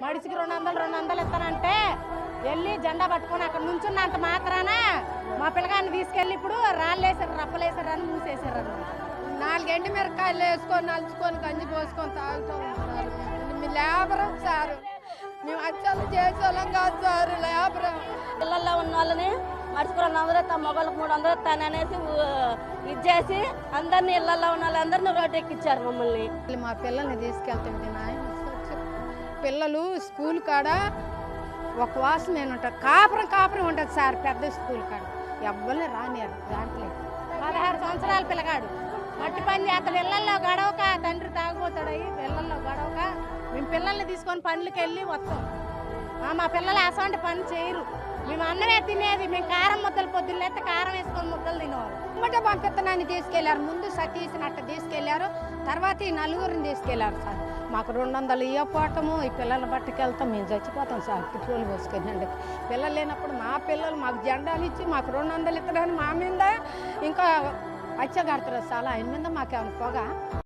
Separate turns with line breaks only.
మడిసికి రెండు వందలు రెండు వందలు ఇస్తానంటే వెళ్ళి జెండా పట్టుకొని అక్కడ నుంచున్నంత మాత్రాన మా పిల్లగాన్ని తీసుకెళ్ళి ఇప్పుడు రాళ్ళేసారు రప్పలేసారు అని మూసేసారు అన్నమాట.
నాలుగెండి మిరకాయలు వేసుకొని నలుచుకొని గంజి పోసుకొని తాగుతూ మీ లేబరం సార్. మేము అచ్చలు చేసేవాళ్ళం కాదు సార్ లేబరం.
పిల్లల్లో ఉన్న వాళ్ళని మనిషికి రెండు వందలు ఇస్తాం మొగలకు మూడు వందలు ఇస్తాను అనేసి ఇచ్చేసి అందరినీ ఇళ్ళలో ఉన్న వాళ్ళందరినీ రోడ్డు ఎక్కిచ్చారు మమ్మల్ని.
మా పిల్లల్ని తీసుకెళ్తుంటే నాయన. పిల్లలు స్కూల్ కాడ ఒక వాసన నేను ఉంటాను కాపురం కాపురం ఉంటుంది సార్ పెద్ద స్కూల్ కాడ. ఎవ్వరిని రానియారు దాంట్లో.
పదహారు సంవత్సరాల పిల్లగాడు. మట్టి పని చేస్తాడు ఇళ్ళలో గడవక తండ్రి తాగుపోతాడు అయ్యి ఇళ్ళలో గడవక మేము పిల్లల్ని తీసుకొని పనులకి వెళ్ళి వస్తాం. మా పిల్లలు అసంటి పని చేయరు. మేము అన్నమే తినేది మేము కారం ముద్దలు పొద్దున్న కారం వేసుకొని ముద్దలు తినేవారు
ఉమ్మట పంపిత్తనాన్ని తీసుకెళ్ళారు. ముందు సతీష్ని అట్ట తీసుకెళ్ళారు. తర్వాత ఈ నలుగురిని తీసుకెళ్ళారు సార్. మాకు రెండు వందలు ఇవ్వపోవటము ఈ పిల్లల పట్టుకెళ్తాం మేము చచ్చిపోతాం సార్ పెట్రోల్ పోసుకెళ్ళండి పిల్లలు లేనప్పుడు మా పిల్లలు మాకు జెండాలు ఇచ్చి మాకు రెండు వందలు ఇత్తడానికి మా మీద ఇంకా అచ్చగడతారు చాలా ఆయన మీద మాకేమైనా పొగ?